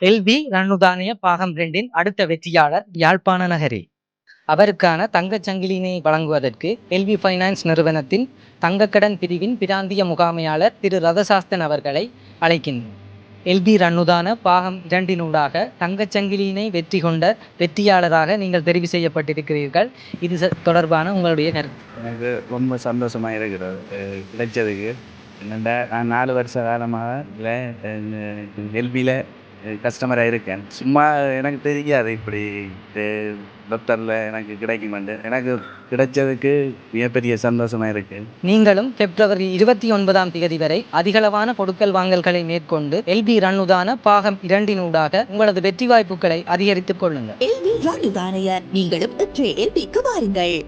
LV ரன்னுதானிய பாகம் ரெண்டின் அடுத்த வெற்றியாளர் யாழ்ப்பாண நகரி அவருக்கான தங்கச் சங்கிலினை வழங்குவதற்கு எல்வி ஃபைனான்ஸ் நிறுவனத்தின் தங்கக்கடன் பிரிவின் பிராந்திய முகாமையாளர் திரு ரதசாஸ்தன் அவர்களை அழைக்கின்றோம். எல்பி ரன்னுதான பாகம் இரண்டினூடாக தங்கச்சங்கிலியினை வெற்றி கொண்ட வெற்றியாளராக நீங்கள் தெரிவு செய்யப்பட்டிருக்கிறீர்கள். இது தொடர்பான உங்களுடைய கருத்து. எனக்கு ரொம்ப சந்தோஷமாக இருக்கிறது கிடைச்சதுக்கு. நான் நாலு வருஷ காலமாக எல்பியில் கஸ்டமராக இருக்கேன். சும்மா எனக்கு தெரியாது இப்படி டாக்டரில் எனக்கு கிடைக்குமெண்டு எனக்கு கிடைச்சதுக்கு மிகப்பெரிய சந்தோஷமாக இருக்குது நீங்களும் பிப்ரவரி இருபத்தி ஒன்பதாம் தேதி வரை அதிகளவான கொடுக்கல் வாங்கல்களை மேற்கொண்டு எல்பி ரன்னுதான பாகம் இரண்டினூடாக உங்களது வெற்றி வாய்ப்புகளை அதிகரித்துக் கொள்ளுங்கள். எல்வி ராணிதானையர் நீங்களும் வாருங்கள்.